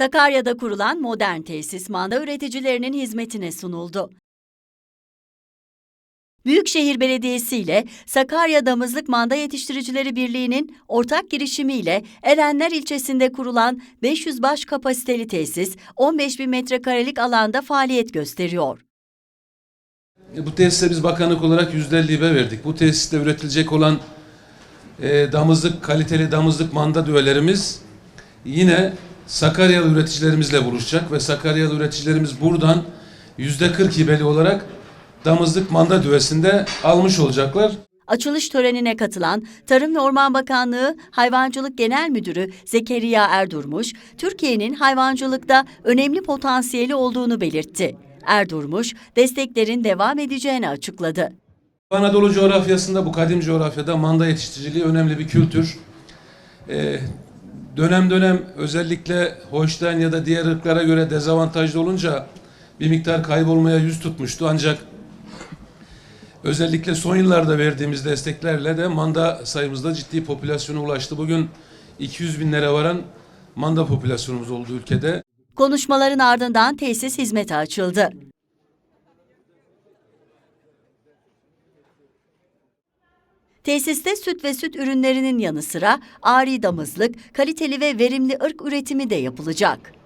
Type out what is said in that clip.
Sakarya'da kurulan modern tesis manda üreticilerinin hizmetine sunuldu. Büyükşehir Belediyesi ile Sakarya Damızlık Manda Yetiştiricileri Birliği'nin ortak girişimiyle Erenler ilçesinde kurulan 500 baş kapasiteli tesis 15 bin metrekarelik alanda faaliyet gösteriyor. E, Bu tesise biz bakanlık olarak %50 hibe verdik. Bu tesiste üretilecek olan e, damızlık, kaliteli damızlık manda düvelerimiz yine Sakaryalı üreticilerimizle buluşacak ve Sakaryalı üreticilerimiz buradan %40 hibeli olarak damızlık manda düvesinde almış olacaklar. Açılış törenine katılan Tarım ve Orman Bakanlığı Hayvancılık Genel Müdürü Zekeriya Erdurmuş, Türkiye'nin hayvancılıkta önemli potansiyeli olduğunu belirtti. Erdurmuş, desteklerin devam edeceğini açıkladı. Anadolu coğrafyasında bu kadim coğrafyada manda yetiştiriciliği önemli bir kültür. Ee, dönem dönem özellikle Holstein ya da diğer ırklara göre dezavantajlı olunca bir miktar kaybolmaya yüz tutmuştu. Ancak özellikle son yıllarda verdiğimiz desteklerle de manda sayımızda ciddi popülasyona ulaştı. Bugün 200 binlere varan manda popülasyonumuz oldu ülkede. Konuşmaların ardından tesis hizmete açıldı. Tesiste süt ve süt ürünlerinin yanı sıra ari damızlık, kaliteli ve verimli ırk üretimi de yapılacak.